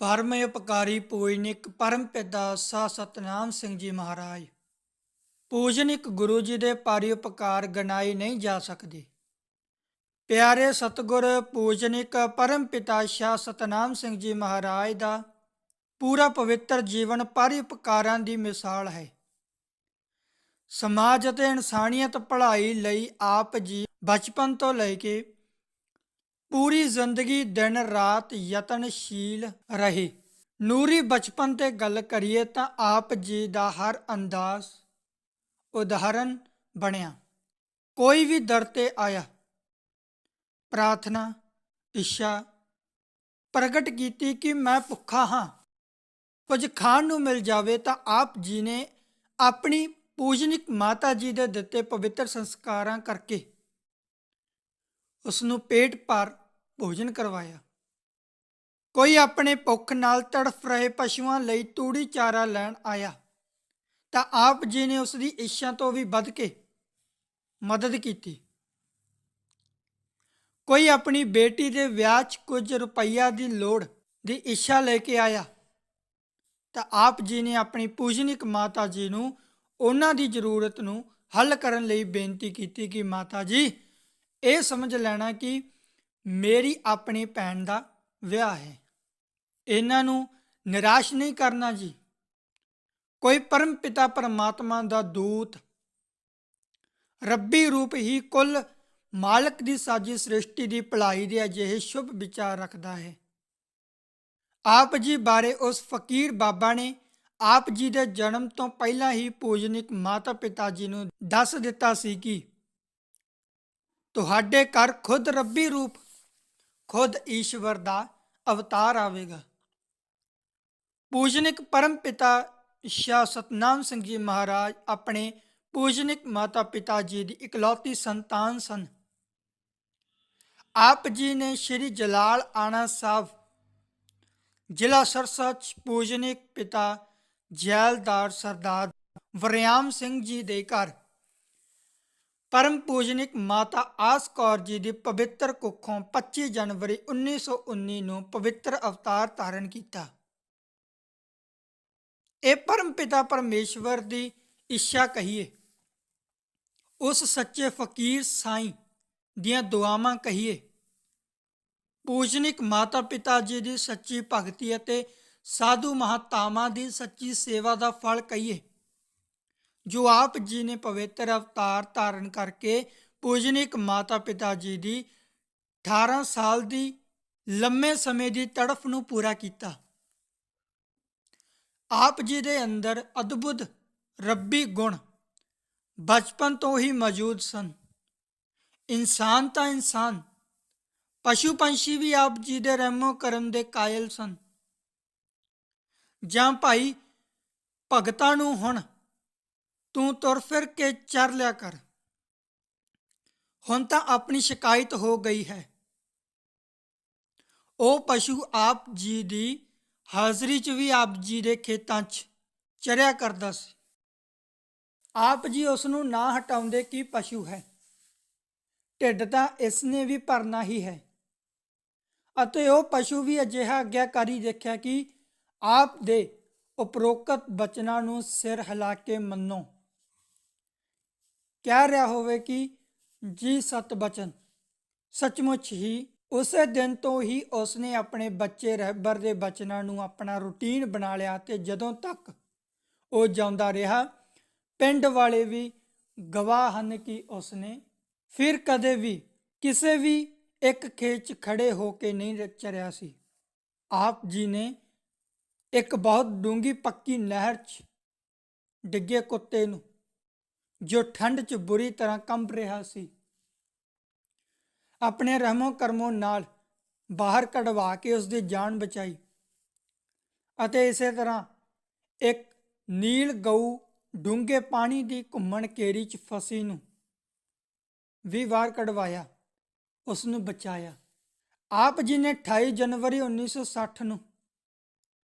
ਪਰਮ ਉਪਕਾਰੀ ਪੂਜਨਿਕ ਪਰਮ ਪਿਤਾ, ਸਾ ਸਤਨਾਮ ਸਿੰਘ ਜੀ ਮਹਾਰਾਜ। ਪੂਜਨਿਕ ਗੁਰੂ ਜੀ ਦੇ ਪਾਰੀ ਉਪਕਾਰ ਗਨਾਈ ਨਹੀਂ ਜਾ ਸਕਦੇ। ਪਿਆਰੇ ਸਤਗੁਰ ਪੂਜਨਿਕ ਪਰਮ ਪਿਤਾ, ਸ਼ਾ ਸਤਨਾਮ ਸਿੰਘ ਜੀ ਮਹਾਰਾਜ ਦਾ ਪੂਰਾ ਪਵਿੱਤਰ ਜੀਵਨ ਪਾਰੀ ਉਪਕਾਰਾਂ ਦੀ ਮਿਸਾਲ ਹੈ। ਸਮਾਜ ਅਤੇ ਇਨਸਾਨੀਅਤ ਭਲਾਈ ਲਈ ਆਪ ਜੀ ਬਚਪਨ ਤੋਂ ਲੈ ਕੇ ਪੂਰੀ ਜ਼ਿੰਦਗੀ ਦਿਨ ਰਾਤ ਯਤਨਸ਼ੀਲ ਰਹੇ। ਨੂਰੀ ਬਚਪਨ ਤੇ ਗੱਲ ਕਰੀਏ ਤਾਂ ਆਪ ਜੀ ਦਾ ਹਰ ਅੰਦਾਜ਼ ਉਦਾਹਰਨ ਬਣਿਆ। ਕੋਈ ਵੀ ਦਰ ਤੇ ਆਇਆ। ਪ੍ਰਾਰਥਨਾ, ਇੱਛਾ ਪ੍ਰਗਟ ਕੀਤੀ ਕਿ ਮੈਂ ਭੁੱਖਾ ਹਾਂ। ਕੁਝ ਖਾਣ ਨੂੰ ਮਿਲ ਜਾਵੇ ਤਾਂ ਆਪ ਜੀ ਨੇ ਆਪਣੀ ਪੂਜਨਿਕ ਮਾਤਾ ਜੀ ਦੇ ਦਿੱਤੇ ਪਵਿੱਤਰ ਸੰਸਕਾਰਾਂ ਕਰਕੇ ਉਸ ਨੂੰ ਪੇਟ ਭਰ ਭੋਜਨ ਕਰਵਾਇਆ। ਕੋਈ ਆਪਣੇ ਭੁੱਖ ਨਾਲ ਤੜਫ ਰਹੇ ਪਸ਼ੂਆਂ ਲਈ ਤੂੜੀ ਚਾਰਾ ਲੈਣ ਆਇਆ, ਤਾਂ ਆਪ ਜੀ ਨੇ ਉਸ ਦੀ ਇੱਛਾ ਤੋਂ ਵੀ ਵੱਧ ਕੇ ਮਦਦ ਕੀਤੀ। ਕੋਈ ਆਪਣੀ ਬੇਟੀ ਦੇ ਵਿਆਹ 'ਚ ਕੁਝ ਰੁਪਈਆ ਦੀ ਲੋੜ ਦੀ ਇੱਛਾ ਲੈ ਕੇ ਆਇਆ, ਤਾਂ ਆਪ ਜੀ ਨੇ ਆਪਣੀ ਪੂਜਨਿਕ ਮਾਤਾ ਜੀ ਨੂੰ ਉਹਨਾਂ ਦੀ ਜ਼ਰੂਰਤ ਨੂੰ ਹੱਲ ਕਰਨ ਲਈ ਬੇਨਤੀ ਕੀਤੀ ਕਿ ਮਾਤਾ ਜੀ, ਇਹ ਸਮਝ ਲੈਣਾ ਕਿ ਮੇਰੀ ਆਪਣੀ ਭੈਣ ਦਾ ਵਿਆਹ ਹੈ। ਇਹਨਾਂ ਨੂੰ ਨਿਰਾਸ਼ ਨਹੀਂ ਕਰਨਾ ਜੀ। ਕੋਈ ਪਰਮ ਪਿਤਾ ਪਰਮਾਤਮਾ ਦਾ ਦੂਤ, ਰੱਬੀ ਰੂਪ ਹੀ ਕੁੱਲ ਮਾਲਕ ਦੀ ਸਾਜੀ ਸ੍ਰਿਸ਼ਟੀ ਦੀ ਭਲਾਈ ਦੇ ਅਜਿਹੇ ਸ਼ੁਭ ਵਿਚਾਰ ਰੱਖਦਾ ਹੈ। ਆਪ ਜੀ ਬਾਰੇ ਉਸ ਫਕੀਰ ਬਾਬਾ ਨੇ ਆਪ ਜੀ ਦੇ ਜਨਮ ਤੋਂ ਪਹਿਲਾਂ ਹੀ ਪੂਜਨਿਕ ਮਾਤਾ ਪਿਤਾ ਜੀ ਨੂੰ ਦੱਸ ਦਿੱਤਾ ਸੀ ਕਿ ਤੁਹਾਡੇ ਘਰ ਖੁਦ ਰੱਬੀ ਰੂਪ ਖੁਦ ਈਸ਼ਵਰ ਦਾ ਅਵਤਾਰ ਆਵੇਗਾ। ਪੂਜਨਿਕ ਪਰਮ ਪਿਤਾ ਸ਼ਾ ਸਤਨਾਮ ਸਿੰਘ ਜੀ ਮਹਾਰਾਜ ਆਪਣੇ ਪੂਜਨਿਕ ਮਾਤਾ ਪਿਤਾ ਜੀ ਦੀ ਇਕਲੌਤੀ ਸੰਤਾਨ ਸਨ। ਆਪ ਜੀ ਨੇ ਸ਼੍ਰੀ ਜਲਾਲ ਆਣਾ ਸਾਹਿਬ, ਜ਼ਿਲ੍ਹਾ ਸਰਸਾ ਚ ਪੂਜਨਿਕ ਪਿਤਾ ਜੈਲਦਾਰ ਸਰਦਾਰ ਵਰਿਆਮ ਸਿੰਘ ਜੀ ਦੇ ਘਰ ਪਰਮ ਪੂਜਨਿਕ ਮਾਤਾ ਆਸ ਕੌਰ ਜੀ ਦੀ ਪਵਿੱਤਰ ਕੁੱਖੋਂ 25 ਜਨਵਰੀ 1919 ਨੂੰ ਪਵਿੱਤਰ ਅਵਤਾਰ ਧਾਰਨ ਕੀਤਾ। ਇਹ ਪਰਮ ਪਿਤਾ ਪਰਮੇਸ਼ਵਰ ਦੀ ਇੱਛਾ ਕਹੀਏ। ਉਸ ਸੱਚੇ ਫਕੀਰ ਸਾਈਂ ਦੀਆਂ ਦੁਆਵਾਂ ਕਹੀਏ। ਪੂਜਨਿਕ ਮਾਤਾ ਪਿਤਾ ਜੀ ਦੀ ਸੱਚੀ ਭਗਤੀ ਅਤੇ ਸਾਧੂ ਮਹਾਤਾਵਾਂ ਦੀ ਸੱਚੀ ਸੇਵਾ ਦਾ ਫਲ ਕਹੀਏ। ਜੋ ਆਪ ਜੀ ਨੇ ਪਵਿੱਤਰ ਅਵਤਾਰ ਧਾਰਨ ਕਰਕੇ ਪੂਜਨਿਕ ਮਾਤਾ ਪਿਤਾ ਜੀ ਦੀ 18 ਸਾਲ ਦੀ ਲੰਮੇ ਸਮੇਂ ਦੀ ਤੜਫ ਨੂੰ ਪੂਰਾ ਕੀਤਾ। ਆਪ ਜੀ ਦੇ ਅੰਦਰ ਅਦਭੁਤ ਰੱਬੀ ਗੁਣ ਬਚਪਨ ਤੋਂ ਹੀ ਮੌਜੂਦ ਸਨ। ਇਨਸਾਨ ਤਾਂ ਇਨਸਾਨ, ਪਸ਼ੂ ਪੰਛੀ ਵੀ ਆਪ ਜੀ ਦੇ ਰਹਿਮੋ ਕਰਮ ਦੇ ਕਾਇਲ ਸਨ। ਜਾਂ ਭਾਈ ਭਗਤਾਂ ਨੂੰ ਹੁਣ ਤੂੰ ਤੁਰ ਫਿਰ ਕੇ ਚਰ ਲਿਆ ਕਰ। ਹੁਣ ਤਾਂ ਆਪਣੀ ਸ਼ਿਕਾਇਤ ਹੋ ਗਈ ਹੈ। ਉਹ ਪਸ਼ੂ ਆਪ ਜੀ ਦੀ ਹਾਜ਼ਰੀ 'ਚ ਵੀ ਆਪ ਜੀ ਦੇ ਖੇਤਾਂ 'ਚ ਚਰਿਆ ਕਰਦਾ ਸੀ। ਆਪ ਜੀ ਉਸ ਨੂੰ ਨਾ ਹਟਾਉਂਦੇ ਕੀ ਪਸ਼ੂ ਹੈ? ਢਿੱਡ ਤਾਂ ਇਸ ਨੇ ਵੀ ਭਰਨਾ ਹੀ ਹੈ। ਅਤੇ ਉਹ ਪਸ਼ੂ ਵੀ ਅਜਿਹਾ ਆਗਿਆਕਾਰੀ ਦੇਖਿਆ ਕਿ ਆਪ ਦੇ ਉਪਰੋਕਤ ਬਚਨਾਂ ਨੂੰ ਸਿਰ ਹਿਲਾ ਕੇ ਮੰਨੋ। ਕਹਿ ਰਿਹਾ ਹੋਵੇ ਕਿ ਜੀ ਸਤ ਬਚਨ। ਸੱਚਮੁੱਚ ਹੀ ਉਸੇ ਦਿਨ ਤੋਂ ਹੀ ਉਸਨੇ ਆਪਣੇ ਬੱਚੇ ਰਹਿਬਰ ਦੇ ਬਚਨਾਂ ਨੂੰ ਆਪਣਾ ਰੁਟੀਨ ਬਣਾ ਲਿਆ ਤੇ ਜਦੋਂ ਤੱਕ ਉਹ ਜਾਂਦਾ ਰਿਹਾ, ਪਿੰਡ ਵਾਲੇ ਵੀ ਗਵਾਹ ਹਨ ਕਿ ਉਸਨੇ ਫਿਰ ਕਦੇ ਵੀ ਕਿਸੇ ਵੀ ਇੱਕ ਖੇਤ 'ਚ ਖੜੇ ਹੋ ਕੇ ਨਹੀਂ ਚਰਿਆ ਸੀ। ਆਪ ਜੀ ਨੇ ਇੱਕ ਬਹੁਤ ਡੂੰਗੀ ਪੱਕੀ ਨਹਿਰ 'ਚ ਡਿੱਗੇ ਕੁੱਤੇ ਨੂੰ ਜੋ ਠੰਡ 'ਚ ਬੁਰੀ ਤਰ੍ਹਾਂ ਕੰਬ ਰਿਹਾ ਸੀ। ਆਪਣੇ ਰਹਿਮੋ ਕਰਮੋ ਨਾਲ ਬਾਹਰ ਕਢਵਾ ਕੇ ਉਸ ਦੀ ਜਾਨ ਬਚਾਈ ਅਤੇ ਇਸੇ ਤਰ੍ਹਾਂ ਇੱਕ ਨੀਲ ਗਊ ਡੂੰਘੇ ਪਾਣੀ ਦੀ ਘੁੰਮਣ ਕੇਰੀ 'ਚ ਫਸੀ ਨੂੰ ਵੀ ਵਾਰ ਕਢਵਾਇਆ ਉਸ ਨੂੰ ਬਚਾਇਆ। ਆਪ ਜੀ ਨੇ 28 ਜਨਵਰੀ 1960 ਨੂੰ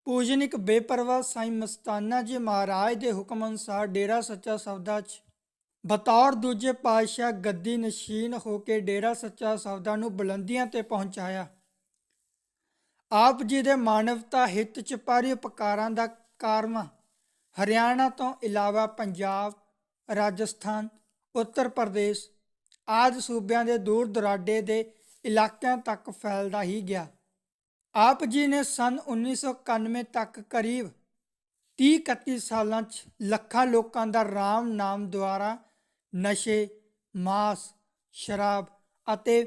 ਪੂਜਨਿਕ ਬੇਪਰਵਾਹ ਸਾਈਂ ਮਸਤਾਨਾ ਜੀ ਮਹਾਰਾਜ ਦੇ ਹੁਕਮ ਅਨੁਸਾਰ ਡੇਰਾ ਸੱਚਾ ਸੌਦਾ 'ਚ ਬਤੌਰ ਦੂਜੇ ਪਾਤਸ਼ਾਹ ਗੱਦੀ ਨਸ਼ੀਨ ਹੋ ਕੇ ਡੇਰਾ ਸੱਚਾ ਸੌਦਾ ਨੂੰ ਬੁਲੰਦੀਆਂ ਤੇ ਪਹੁੰਚਾਇਆ। ਆਪ ਜੀ ਦੇ ਮਾਨਵਤਾ ਹਿੱਤ ਚ ਪਰਉਪਕਾਰਾਂ ਦਾ ਕਾਰਮਾ ਹਰਿਆਣਾ ਤੋਂ ਇਲਾਵਾ ਪੰਜਾਬ, ਰਾਜਸਥਾਨ, ਉੱਤਰ ਪ੍ਰਦੇਸ਼ ਆਦਿ ਸੂਬਿਆਂ ਦੇ ਦੂਰ ਦੁਰਾਡੇ ਦੇ ਇਲਾਕਿਆਂ ਤੱਕ ਫੈਲਦਾ ਹੀ ਗਿਆ। ਆਪ ਜੀ ਨੇ ਸਨ 1991 ਤੱਕ ਕਰੀਬ 30-31 ਸਾਲਾਂ 'ਚ ਲੱਖਾਂ ਲੋਕਾਂ ਦਾ ਰਾਮ ਨਾਮ ਦੁਆਰਾ ਨਸ਼ੇ, ਮਾਸ, ਸ਼ਰਾਬ ਅਤੇ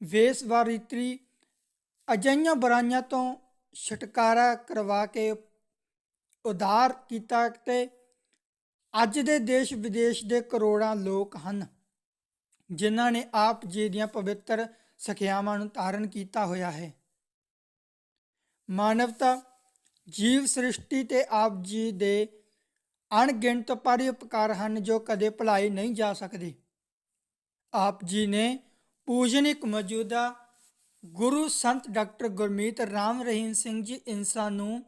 ਵੇਸਵਾਰੀਤਰੀ ਅਜਿਹੀਆਂ ਬੁਰਾਈਆਂ ਤੋਂ ਛੁਟਕਾਰਾ ਕਰਵਾ ਕੇ ਉਧਾਰ ਕੀਤਾ ਤੇ ਅੱਜ ਦੇ ਦੇਸ਼ ਵਿਦੇਸ਼ ਦੇ ਕਰੋੜਾਂ ਲੋਕ ਹਨ, ਜਿਨ੍ਹਾਂ ਨੇ ਆਪ ਜੀ ਦੀਆਂ ਪਵਿੱਤਰ ਸਿੱਖਿਆਵਾਂ ਨੂੰ ਧਾਰਨ ਕੀਤਾ ਹੋਇਆ ਹੈ। ਮਾਨਵਤਾ ਜੀਵ ਸ੍ਰਿਸ਼ਟੀ ਤੇ ਆਪ ਜੀ ਦੇ ਅਣਗਿਣਤ ਪਰਉਪਕਾਰ ਹਨ ਜੋ ਕਦੇ ਭੁਲਾਏ ਨਹੀਂ ਜਾ ਸਕਦੇ। ਆਪ ਜੀ ਨੇ ਪੂਜਨਿਕ ਮੌਜੂਦਾ ਗੁਰੂ ਸੰਤ ਡਾਕਟਰ ਗੁਰਮੀਤ ਰਾਮ ਰਹੀਮ ਸਿੰਘ ਜੀ ਇਨਸਾਨ ਨੂੰ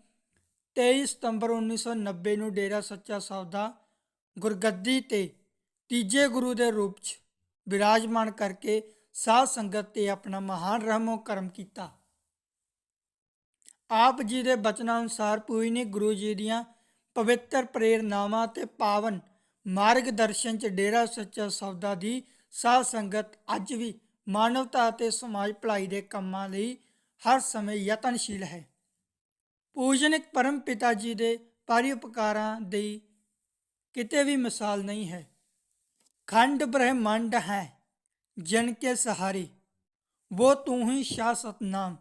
23 ਸਤੰਬਰ 1990 ਨੂੰ ਡੇਰਾ ਸੱਚਾ ਸੌਦਾ ਗੁਰਗੱਦੀ ਤੇ ਤੀਜੇ ਗੁਰੂ ਦੇ ਰੂਪ 'ਚ ਵਿਰਾਜਮਾਨ ਕਰਕੇ ਸਾਧ ਸੰਗਤ ਤੇ ਆਪਣਾ ਮਹਾਨ ਰਹਿਮੋ ਕਰਮ ਕੀਤਾ। ਆਪ ਜੀ ਦੇ ਬਚਨਾਂ ਅਨੁਸਾਰ ਪੂਜਨੀ ਗੁਰੂ ਜੀ ਦੀਆਂ ਪਵਿੱਤਰ ਪ੍ਰੇਰਨਾਵਾਂ ਤੇ ਪਾਵਨ ਮਾਰਗਦਰਸ਼ਨ ਚ ਡੇਰਾ ਸੱਚਾ ਸੌਦਾ ਦੀ ਸਾਧ ਸੰਗਤ ਅੱਜ ਵੀ ਮਾਨਵਤਾ ਅਤੇ ਸਮਾਜ ਭਲਾਈ ਦੇ ਕੰਮਾਂ ਲਈ ਹਰ ਸਮੇਂ ਯਤਨਸ਼ੀਲ ਹੈ ਪੂਜਨਿਕ ਪਰਮ ਪਿਤਾ ਜੀ ਦੇ ਪਰਉਪਕਾਰਾਂ ਦੀ ਕਿਤੇ ਵੀ ਮਿਸਾਲ ਨਹੀਂ ਹੈ खंड ब्रह्मांड है जन के सहारे वो तू ही शासत नाम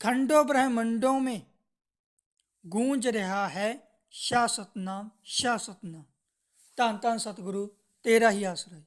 खंडों ब्रह्मंडों में गूंज रहा है ਸ਼ਾਹ ਸਤਨਾਮ ਸ਼ਾਹ ਸਤਨਾਮ। ਧੰਨ ਧੰਨ ਸਤਿਗੁਰੂ ਤੇਰਾ ਹੀ ਆਸਰਾ ਹੈ।